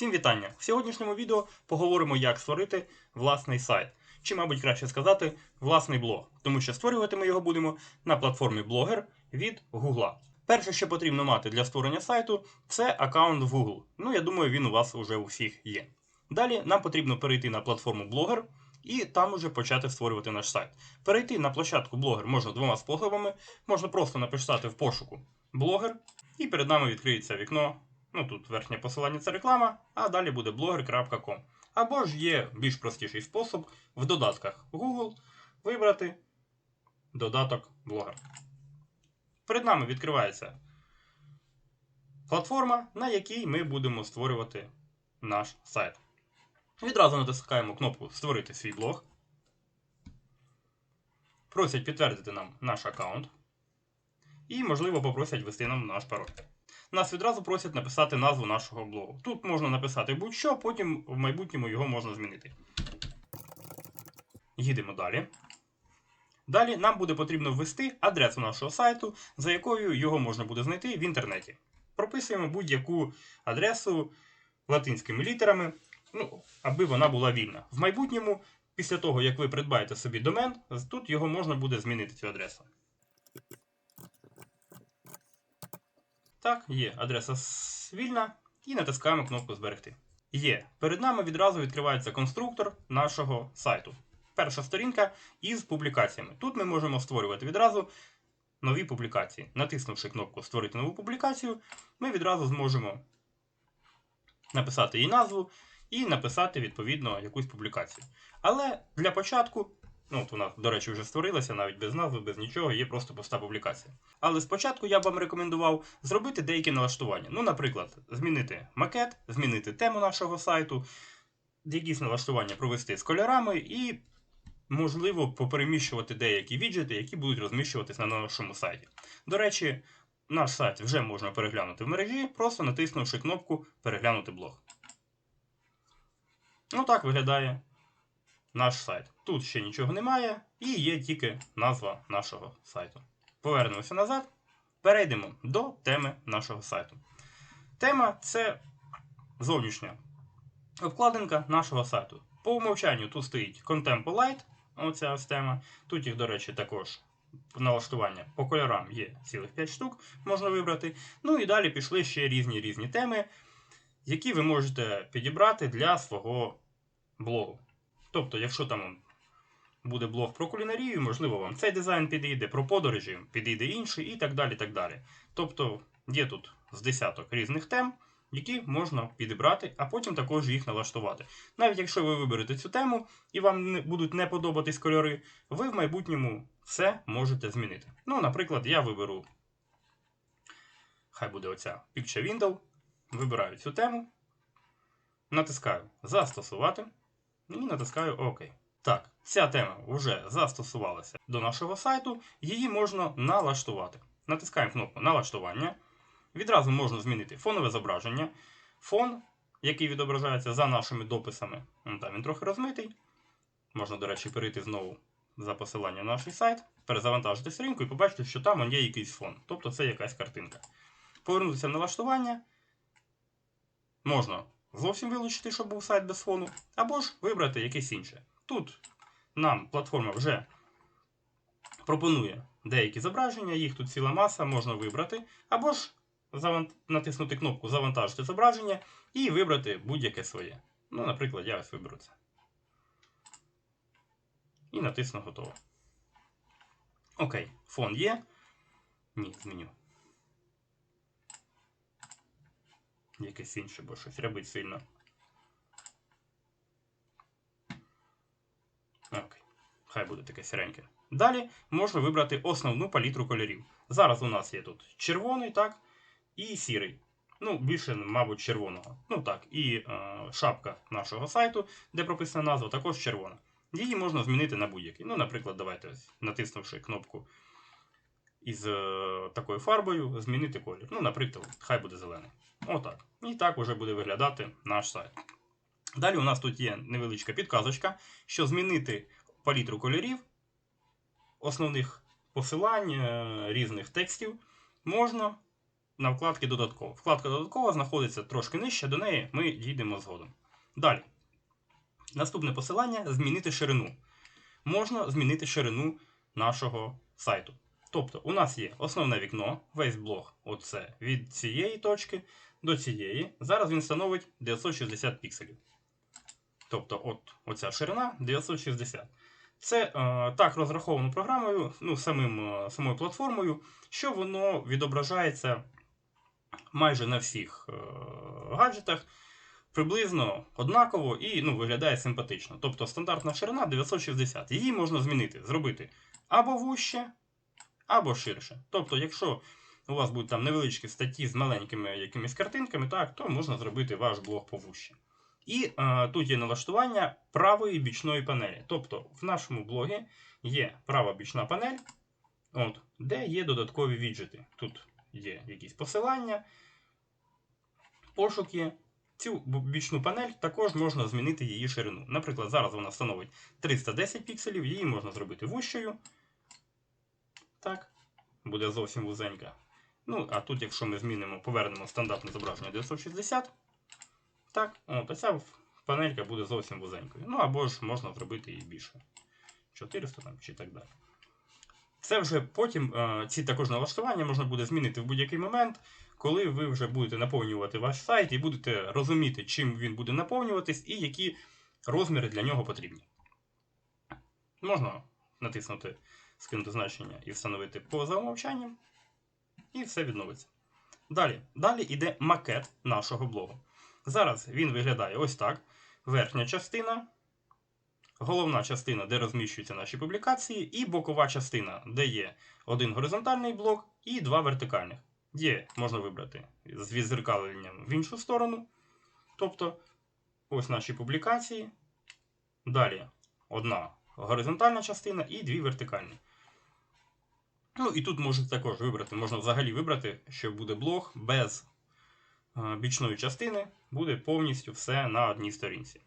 Всім вітання! В сьогоднішньому відео поговоримо, як створити власний сайт. Чи, мабуть, краще сказати, власний блог, тому що створювати ми його будемо на платформі Blogger від Google. Перше, що потрібно мати для створення сайту, це аккаунт в Google. Ну, я думаю, він у вас уже у всіх є. Далі нам потрібно перейти на платформу Blogger і там уже почати створювати наш сайт. Перейти на площадку Blogger можна двома способами. Можна просто написати в пошуку Blogger, і перед нами відкриється вікно. Ну тут верхнє посилання це реклама, а далі буде blogger.com. Або ж є більш простіший спосіб в додатках Google вибрати додаток Blogger. Перед нами відкривається платформа, на якій ми будемо створювати наш сайт. Відразу натискаємо кнопку Створити свій блог. Просять підтвердити нам наш аккаунт. І, можливо, попросять ввести нам наш пароль. Нас відразу просять написати назву нашого блогу. Тут можна написати будь-що, потім в майбутньому його можна змінити. Їдемо далі. Далі нам буде потрібно ввести адресу нашого сайту, за якою його можна буде знайти в інтернеті. Прописуємо будь-яку адресу латинськими літерами, ну, аби вона була вільна. В майбутньому, після того, як ви придбаєте собі домен, тут його можна буде змінити цю адресу. Так, є адреса вільна і натискаємо кнопку Зберегти. Є. Перед нами відразу відкривається конструктор нашого сайту. Перша сторінка із публікаціями. Тут ми можемо створювати відразу нові публікації. Натиснувши кнопку Створити нову публікацію, ми відразу зможемо написати її назву і написати відповідно якусь публікацію. Але для початку, ну от вона, до речі, вже створилася, навіть без назви, без нічого, є просто пуста публікація. Але спочатку я б вам рекомендував зробити деякі налаштування. Ну, наприклад, змінити макет, змінити тему нашого сайту, якісь налаштування провести з кольорами і, можливо, попереміщувати деякі віджити, які будуть розміщуватись на нашому сайті. До речі, наш сайт вже можна переглянути в мережі, просто натиснувши кнопку Переглянути блог. Ну так виглядає наш сайт. Тут ще нічого немає, і є тільки назва нашого сайту. Повернемося назад. Перейдемо до теми нашого сайту. Тема це зовнішня обкладинка нашого сайту. По умовчанню тут стоїть Contempo оця ось тема. Тут їх, до речі, також налаштування по кольорам є цілих 5 штук, можна вибрати. Ну і далі пішли ще різні різні теми, які ви можете підібрати для свого блогу. Тобто, якщо там буде блог про кулінарію, можливо, вам цей дизайн підійде, про подорожі підійде інший і так далі. так далі. Тобто є тут з десяток різних тем, які можна підібрати, а потім також їх налаштувати. Навіть якщо ви виберете цю тему і вам будуть не подобатись кольори, ви в майбутньому все можете змінити. Ну, наприклад, я виберу, хай буде оця Picture Window, вибираю цю тему, натискаю Застосувати і натискаю ОК. Так, ця тема вже застосувалася до нашого сайту, її можна налаштувати. Натискаємо кнопку Налаштування. Відразу можна змінити фонове зображення. Фон, який відображається за нашими дописами, там він трохи розмитий. Можна, до речі, перейти знову за посиланням на наш сайт, перезавантажити сторінку і побачити, що там є якийсь фон. Тобто це якась картинка. Повернутися в налаштування. Можна зовсім вилучити, щоб був сайт без фону, або ж вибрати якесь інше. Тут нам платформа вже пропонує деякі зображення, їх тут ціла маса, можна вибрати, або ж натиснути кнопку Завантажити зображення і вибрати будь-яке своє. Ну, наприклад, я ось виберу це. І натисну готово. Окей, фон є. Ні, зміню. Якесь інше, бо щось рябить сильно. Окей. Хай буде таке сіреньке. Далі можна вибрати основну палітру кольорів. Зараз у нас є тут червоний, так, і сірий. Ну, більше, мабуть, червоного. Ну так, і е, шапка нашого сайту, де прописана назва, також червона. Її можна змінити на будь-який. Ну, наприклад, давайте ось, натиснувши кнопку із е, такою фарбою, змінити колір. Ну, наприклад, хай буде зелений. Отак. І так уже буде виглядати наш сайт. Далі у нас тут є невеличка підказочка, що змінити палітру кольорів, основних посилань, е, різних текстів можна на вкладки додатково. Вкладка додаткова знаходиться трошки нижче, до неї ми дійдемо згодом. Далі. Наступне посилання змінити ширину. Можна змінити ширину нашого сайту. Тобто, у нас є основне вікно, весь блок, оце від цієї точки до цієї. Зараз він становить 960 пікселів. Тобто, от оця ширина 960. Це е, так розраховано програмою, ну, самим, е, самою платформою, що воно відображається майже на всіх е, гаджетах приблизно однаково і ну, виглядає симпатично. Тобто стандартна ширина 960. Її можна змінити, зробити або вуще, або ширше. Тобто, якщо у вас будуть там невеличкі статті з маленькими якимись картинками, так, то можна зробити ваш блог повуще. І е, тут є налаштування правої бічної панелі. Тобто в нашому блогі є права бічна панель, от, де є додаткові віджити. Тут є якісь посилання, пошук є. Цю бічну панель також можна змінити її ширину. Наприклад, зараз вона становить 310 пікселів, її можна зробити вущою. Так, буде зовсім вузенька. Ну, а тут, якщо ми змінимо, повернемо стандартне зображення 960, так, от, ця панелька буде зовсім вузенькою. Ну або ж можна зробити її більше. 400 там, чи так далі. Це вже потім е, ці також налаштування можна буде змінити в будь-який момент, коли ви вже будете наповнювати ваш сайт і будете розуміти, чим він буде наповнюватись і які розміри для нього потрібні. Можна натиснути скинути значення і встановити поза умовчанням, і все відновиться. Далі, далі йде макет нашого блогу. Зараз він виглядає ось так. Верхня частина, головна частина, де розміщуються наші публікації, і бокова частина, де є один горизонтальний блок і два вертикальних. Є, можна вибрати з відзеркаленням в іншу сторону. Тобто, ось наші публікації. Далі одна горизонтальна частина і дві вертикальні. Ну і тут можете також вибрати, можна взагалі вибрати, що буде блог без е, бічної частини, буде повністю все на одній сторінці.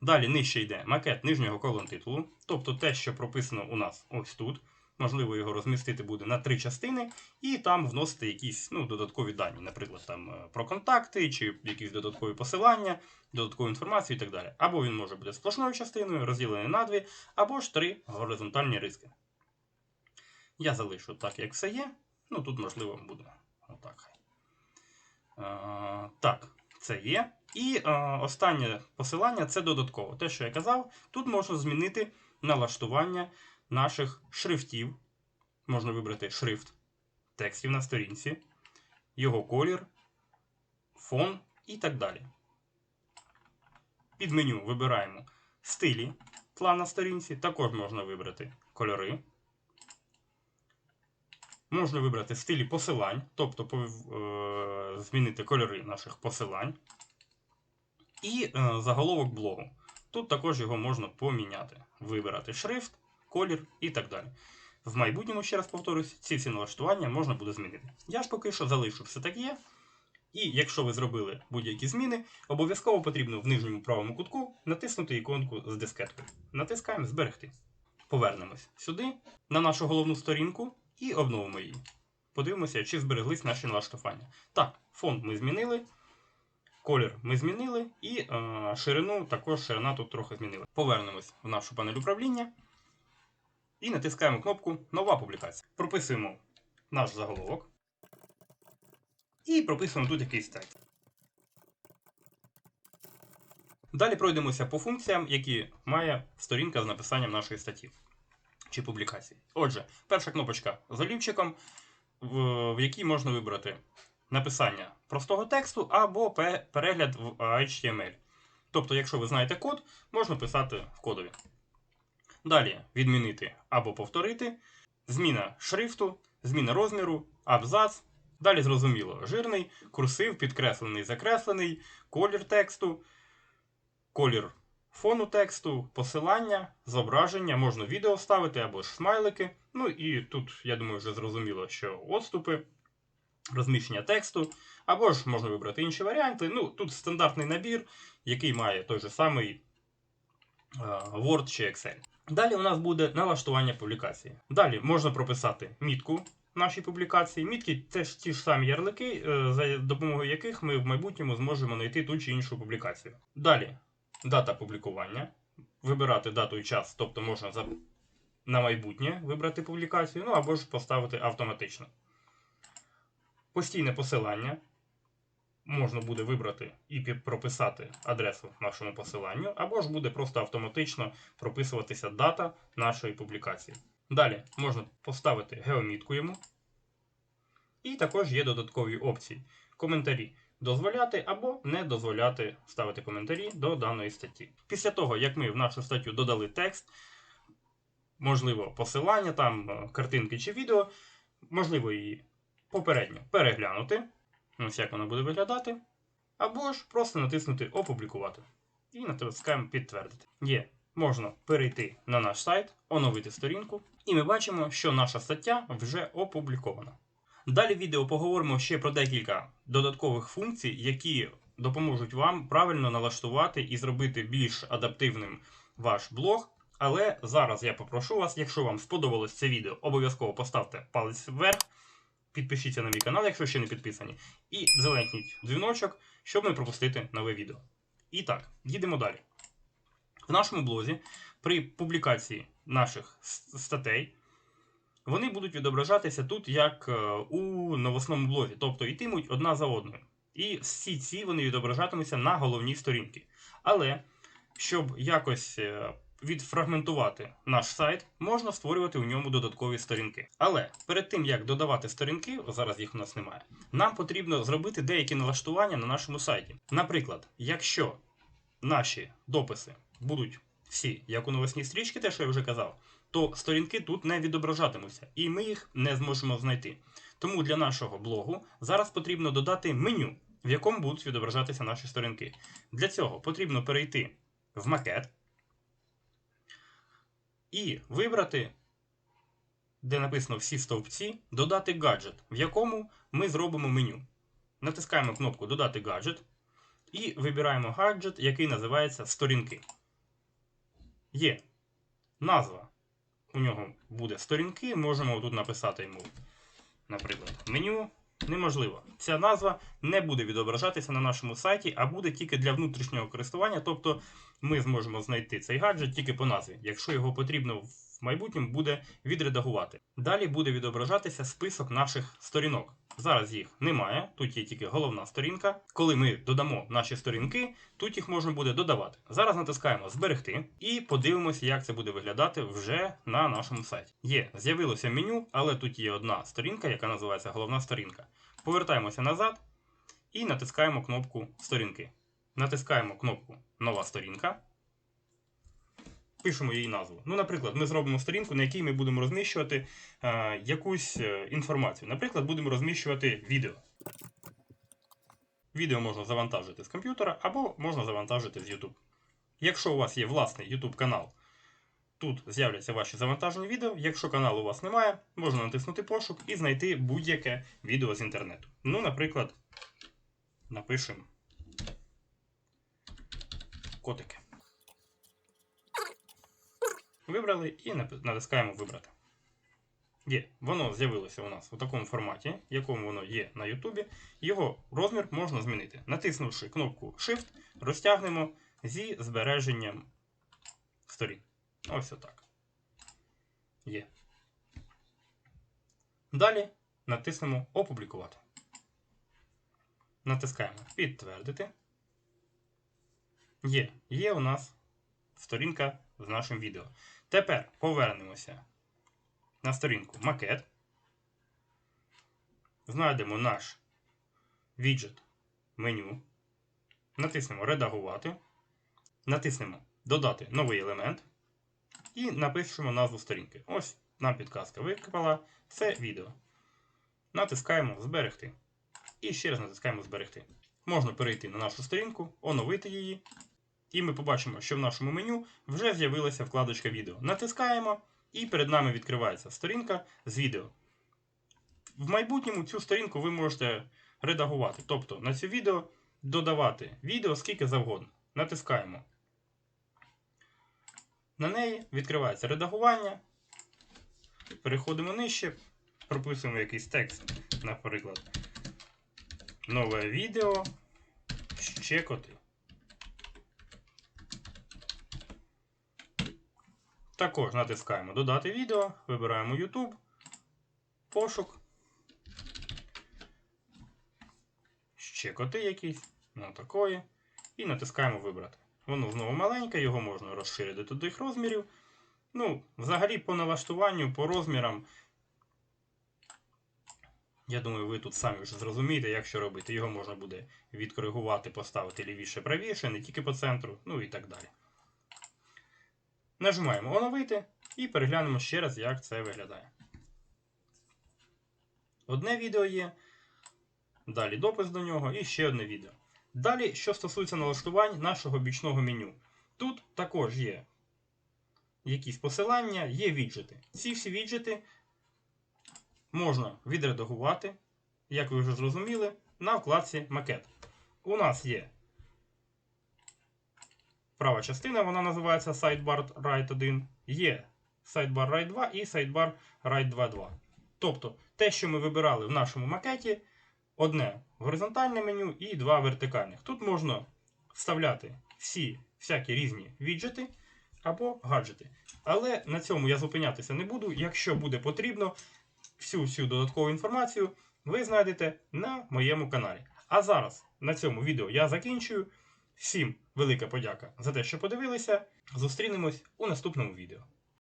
Далі нижче йде макет нижнього колон титулу, тобто те, що прописано у нас ось тут. Можливо, його розмістити буде на три частини, і там вносити якісь ну, додаткові дані, наприклад, там е, про контакти, чи якісь додаткові посилання, додаткову інформацію і так далі. Або він може бути сплошною частиною, розділений на дві, або ж три горизонтальні риски. Я залишу так, як все є. Ну, тут, можливо, буде отак. Е, так, це є. І е, останнє посилання це додатково. Те, що я казав, тут можна змінити налаштування наших шрифтів. Можна вибрати шрифт текстів на сторінці, його колір, фон і так далі. Під меню вибираємо стилі тла на сторінці. Також можна вибрати кольори. Можна вибрати стилі посилань, тобто е, змінити кольори наших посилань. І е, заголовок блогу. Тут також його можна поміняти. Вибирати шрифт, колір і так далі. В майбутньому, ще раз повторюсь, ці всі налаштування можна буде змінити. Я ж поки що залишу все так є. І якщо ви зробили будь-які зміни, обов'язково потрібно в нижньому правому кутку натиснути іконку з дискеткою. Натискаємо Зберегти. Повернемось сюди, на нашу головну сторінку, і обновимо її. Подивимося, чи збереглись наші налаштування. Так, фон ми змінили, колір ми змінили, і е, ширину також ширина тут трохи змінили. Повернемось в нашу панель управління і натискаємо кнопку Нова публікація. Прописуємо наш заголовок. І прописуємо тут якийсь текст. Далі пройдемося по функціям, які має сторінка з написанням нашої статті чи публікації. Отже, перша кнопочка з олівчиком, в, якій можна вибрати написання простого тексту або перегляд в HTML. Тобто, якщо ви знаєте код, можна писати в кодові. Далі відмінити або повторити, зміна шрифту, зміна розміру, абзац. Далі зрозуміло, жирний, курсив, підкреслений, закреслений, колір тексту, колір фону тексту, посилання, зображення, можна відео ставити або ж смайлики. Ну і тут, я думаю, вже зрозуміло, що отступи, розміщення тексту, або ж можна вибрати інші варіанти. Ну, тут стандартний набір, який має той же самий е, Word чи Excel. Далі у нас буде налаштування публікації. Далі можна прописати мітку нашій публікації. Мітки це ж ті ж самі ярлики, е, за допомогою яких ми в майбутньому зможемо знайти ту чи іншу публікацію. Далі, дата публікування. Вибирати дату і час, тобто можна за... на майбутнє вибрати публікацію, ну або ж поставити автоматично. Постійне посилання. Можна буде вибрати і прописати адресу нашому посиланню, або ж буде просто автоматично прописуватися дата нашої публікації. Далі можна поставити геомітку йому. І також є додаткові опції. Коментарі дозволяти або не дозволяти ставити коментарі до даної статті. Після того, як ми в нашу статтю додали текст, можливо, посилання, там е, картинки чи відео, можливо її попередньо переглянути. Ось як воно буде виглядати. Або ж просто натиснути Опублікувати. І натискаємо підтвердити. Є. Можна перейти на наш сайт, оновити сторінку, і ми бачимо, що наша стаття вже опублікована. Далі в відео поговоримо ще про декілька додаткових функцій, які допоможуть вам правильно налаштувати і зробити більш адаптивним ваш блог. Але зараз я попрошу вас, якщо вам сподобалось це відео, обов'язково поставте палець вверх, підпишіться на мій канал, якщо ще не підписані, і зеленкніть дзвіночок, щоб не пропустити нове відео. І так, їдемо далі. В нашому блозі при публікації наших статей вони будуть відображатися тут як е, у новосному блозі, тобто йтимуть одна за одною. І всі ці вони відображатимуться на головній сторінці. Але щоб якось е, відфрагментувати наш сайт, можна створювати у ньому додаткові сторінки. Але перед тим як додавати сторінки, зараз їх у нас немає, нам потрібно зробити деякі налаштування на нашому сайті. Наприклад, якщо наші дописи будуть всі, як у новосній стрічці, те, що я вже казав, то сторінки тут не відображатимуться, і ми їх не зможемо знайти. Тому для нашого блогу зараз потрібно додати меню, в якому будуть відображатися наші сторінки. Для цього потрібно перейти в макет і вибрати, де написано всі стовпці, додати гаджет, в якому ми зробимо меню. Натискаємо кнопку Додати гаджет і вибираємо гаджет, який називається Сторінки. Є назва. У нього буде сторінки. Можемо тут написати йому, наприклад, меню. Неможливо. Ця назва не буде відображатися на нашому сайті, а буде тільки для внутрішнього користування. Тобто ми зможемо знайти цей гаджет тільки по назві, якщо його потрібно в майбутньому буде відредагувати. Далі буде відображатися список наших сторінок. Зараз їх немає, тут є тільки головна сторінка. Коли ми додамо наші сторінки, тут їх можна буде додавати. Зараз натискаємо Зберегти і подивимося, як це буде виглядати вже на нашому сайті. Є, з'явилося меню, але тут є одна сторінка, яка називається головна сторінка. Повертаємося назад і натискаємо кнопку Сторінки. Натискаємо кнопку Нова сторінка. Пишемо її назву. Ну, наприклад, ми зробимо сторінку, на якій ми будемо розміщувати е, якусь е, інформацію. Наприклад, будемо розміщувати відео. Відео можна завантажити з комп'ютера або можна завантажити з YouTube. Якщо у вас є власний YouTube канал, тут з'являться ваші завантажені відео. Якщо каналу у вас немає, можна натиснути пошук і знайти будь-яке відео з інтернету. Ну, наприклад, напишемо котики. Вибрали і натискаємо Вибрати. Є, воно з'явилося у нас у такому форматі, в якому воно є на Ютубі. Його розмір можна змінити. Натиснувши кнопку Shift, розтягнемо зі збереженням сторін. Ось отак. Є. Далі натиснемо Опублікувати. Натискаємо Підтвердити. Є. Є у нас сторінка з нашим відео. Тепер повернемося на сторінку макет. Знайдемо наш віджит меню. Натиснемо Редагувати. Натиснемо Додати новий елемент. І напишемо назву сторінки. Ось нам підказка викопала. Це відео. Натискаємо Зберегти. І ще раз натискаємо Зберегти. Можна перейти на нашу сторінку, оновити її. І ми побачимо, що в нашому меню вже з'явилася вкладочка відео. Натискаємо, і перед нами відкривається сторінка з відео. В майбутньому цю сторінку ви можете редагувати. Тобто на це відео додавати відео скільки завгодно. Натискаємо. На неї відкривається редагування. Переходимо нижче. прописуємо якийсь текст, наприклад. Нове відео. Ще Також натискаємо Додати відео, вибираємо YouTube, пошук. Ще коти якісь, ну такої. І натискаємо Вибрати. Воно знову маленьке, його можна розширити до тих розмірів. Ну, взагалі, по налаштуванню, по розмірам. Я думаю, ви тут самі вже зрозумієте, як що робити. Його можна буде відкоригувати, поставити лівіше, правіше, не тільки по центру, ну і так далі. Нажимаємо оновити і переглянемо ще раз, як це виглядає. Одне відео є, далі допис до нього і ще одне відео. Далі, що стосується налаштувань нашого бічного меню. Тут також є якісь посилання, є віджити. Ці всі віджити можна відредагувати, як ви вже зрозуміли, на вкладці Макет. У нас є права частина, вона називається Sidebar Right 1, є Sidebar Right 2 і Sidebar Right 2.2. Тобто те, що ми вибирали в нашому макеті, одне горизонтальне меню і два вертикальних. Тут можна вставляти всі всякі різні віджити або гаджети. Але на цьому я зупинятися не буду. Якщо буде потрібно, всю всю додаткову інформацію ви знайдете на моєму каналі. А зараз на цьому відео я закінчую. Всім велика подяка за те, що подивилися. Зустрінемось у наступному відео.